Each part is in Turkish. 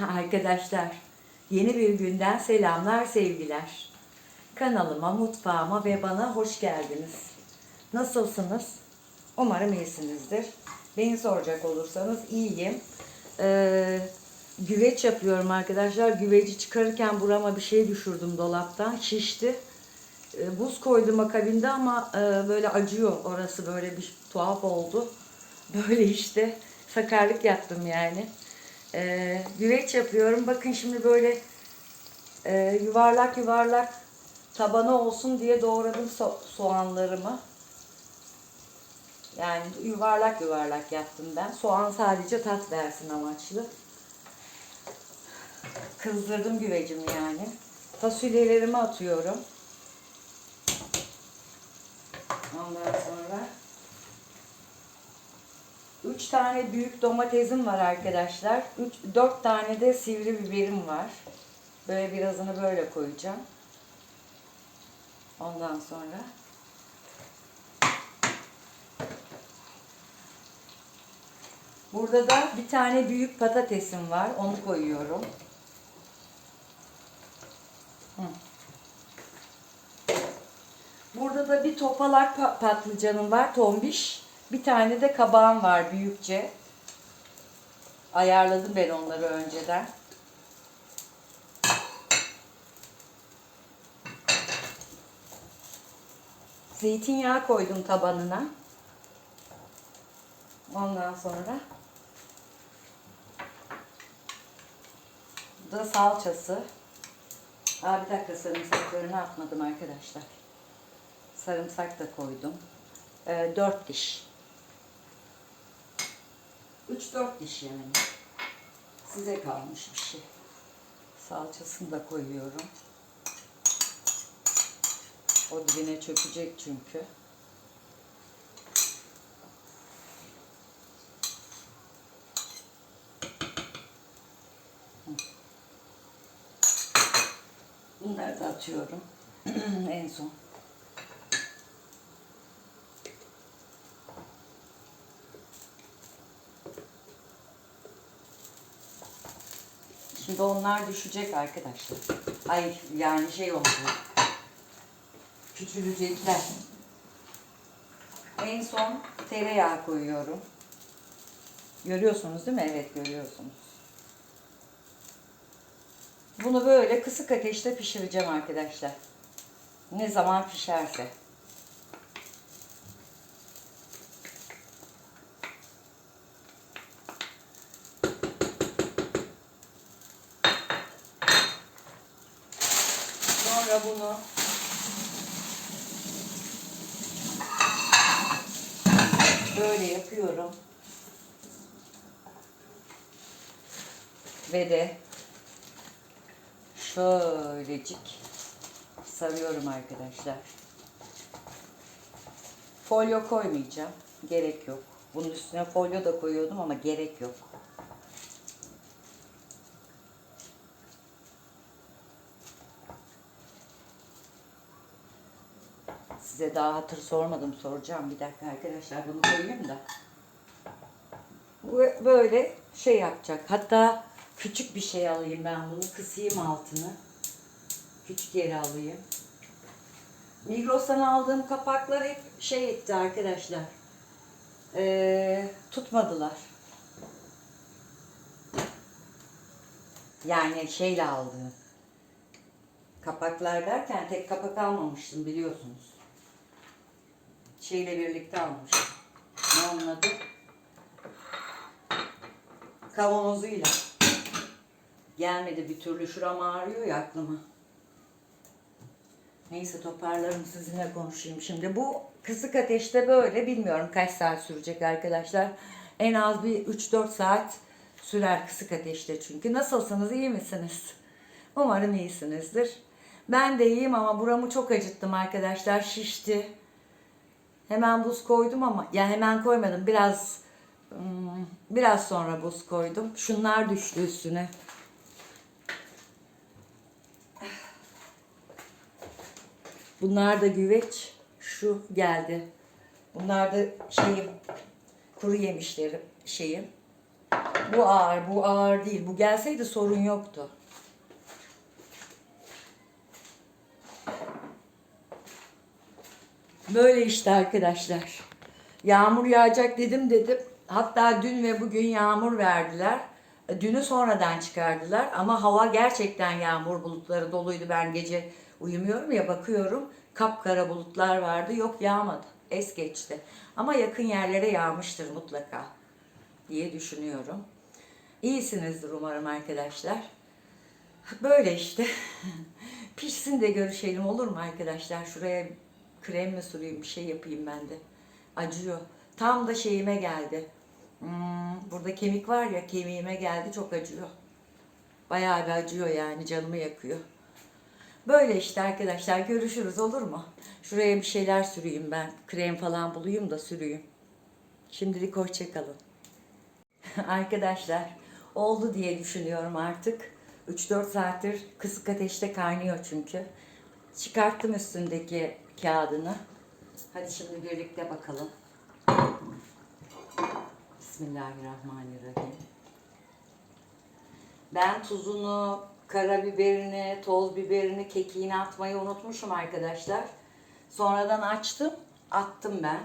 Arkadaşlar, yeni bir günden selamlar, sevgiler. Kanalıma, mutfağıma ve bana hoş geldiniz. Nasılsınız? Umarım iyisinizdir. Beni soracak olursanız iyiyim. Ee, güveç yapıyorum arkadaşlar. Güveci çıkarırken burama bir şey düşürdüm dolaptan. Şişti. Ee, buz koydum akabinde ama e, böyle acıyor. Orası böyle bir tuhaf oldu. Böyle işte sakarlık yaptım yani. Ee, güveç yapıyorum. Bakın şimdi böyle e, yuvarlak yuvarlak tabanı olsun diye doğradım so- soğanlarımı. Yani yuvarlak yuvarlak yaptım ben. Soğan sadece tat versin amaçlı. Kızdırdım güvecimi yani. Fasulyelerimi atıyorum. Ondan sonra 3 tane büyük domatesim var arkadaşlar. 3 4 tane de sivri biberim var. Böyle birazını böyle koyacağım. Ondan sonra Burada da bir tane büyük patatesim var. Onu koyuyorum. Burada da bir topalak pa- patlıcanım var. Tombiş. Bir tane de kabağım var büyükçe. Ayarladım ben onları önceden. Zeytinyağı koydum tabanına. Ondan sonra da salçası. Aa, bir dakika sarımsaklarını atmadım arkadaşlar. Sarımsak da koydum. Ee, 4 diş. 3-4 diş yani. Size kalmış bir şey. Salçasını da koyuyorum. O dibine çökecek çünkü. Bunları da atıyorum. en son. Şimdi onlar düşecek arkadaşlar. Ay yani şey oldu. Küçülecekler. En son tereyağı koyuyorum. Görüyorsunuz değil mi? Evet görüyorsunuz. Bunu böyle kısık ateşte pişireceğim arkadaşlar. Ne zaman pişerse. Sonra bunu böyle yapıyorum. Ve de şöylecik sarıyorum arkadaşlar. Folyo koymayacağım. Gerek yok. Bunun üstüne folyo da koyuyordum ama gerek yok. Size daha hatır sormadım soracağım. Bir dakika arkadaşlar bunu koyayım da. Böyle şey yapacak. Hatta küçük bir şey alayım ben bunu. Kısayım altını. Küçük yere alayım. Migros'tan aldığım kapaklar hep şey etti arkadaşlar. Ee, tutmadılar. Yani şeyle aldığım. Kapaklar derken tek kapak almamıştım biliyorsunuz. Şeyle birlikte almıştım. Ne onun adı? Kavanozuyla. Gelmedi bir türlü. Şuram ağrıyor ya aklıma. Neyse toparlarım sizinle konuşayım şimdi. Bu kısık ateşte böyle bilmiyorum kaç saat sürecek arkadaşlar. En az bir 3-4 saat sürer kısık ateşte çünkü. Nasılsınız iyi misiniz? Umarım iyisinizdir. Ben de iyiyim ama buramı çok acıttım arkadaşlar. Şişti. Hemen buz koydum ama ya hemen koymadım. Biraz hmm, biraz sonra buz koydum. Şunlar düştü üstüne. Bunlar da güveç. Şu geldi. Bunlar da şeyim kuru yemişlerim şeyim. Bu ağır, bu ağır değil. Bu gelseydi sorun yoktu. Böyle işte arkadaşlar. Yağmur yağacak dedim dedim. Hatta dün ve bugün yağmur verdiler. Dünü sonradan çıkardılar ama hava gerçekten yağmur bulutları doluydu. Ben gece uyumuyorum ya bakıyorum. Kapkara bulutlar vardı. Yok yağmadı. Es geçti. Ama yakın yerlere yağmıştır mutlaka diye düşünüyorum. İyisinizdir umarım arkadaşlar. Böyle işte. Pişsin de görüşelim olur mu arkadaşlar? Şuraya krem mi süreyim bir şey yapayım ben de. Acıyor. Tam da şeyime geldi. Hmm, burada kemik var ya kemiğime geldi çok acıyor. Bayağı bir acıyor yani canımı yakıyor. Böyle işte arkadaşlar görüşürüz olur mu? Şuraya bir şeyler süreyim ben. Krem falan bulayım da süreyim. Şimdilik hoşçakalın. Arkadaşlar oldu diye düşünüyorum artık. 3-4 saattir kısık ateşte kaynıyor çünkü. Çıkarttım üstündeki kağıdını. Hadi şimdi birlikte bakalım. Bismillahirrahmanirrahim. Ben tuzunu, karabiberini, toz biberini, kekiğini atmayı unutmuşum arkadaşlar. Sonradan açtım, attım ben.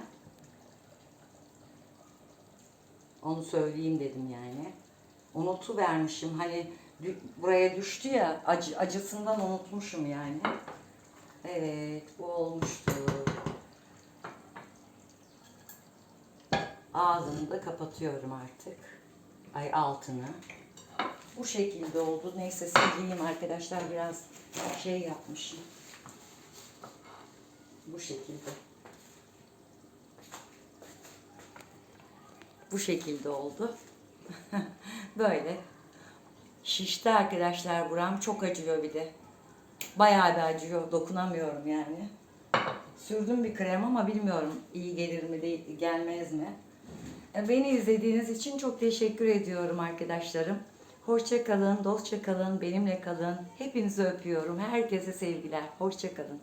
Onu söyleyeyim dedim yani. Unutu vermişim. Hani buraya düştü ya acı, acısından unutmuşum yani. Evet bu olmuştu. Ağzını da kapatıyorum artık. Ay altını. Bu şekilde oldu. Neyse sileyim arkadaşlar biraz şey yapmışım. Bu şekilde. Bu şekilde oldu. Böyle. Şişti arkadaşlar buram. Çok acıyor bir de. Bayağı bir acıyor. Dokunamıyorum yani. Sürdüm bir krem ama bilmiyorum iyi gelir mi değil, gelmez mi. E, Beni izlediğiniz için çok teşekkür ediyorum arkadaşlarım. Hoşça kalın, dostça kalın, benimle kalın. Hepinizi öpüyorum. Herkese sevgiler. Hoşça kalın.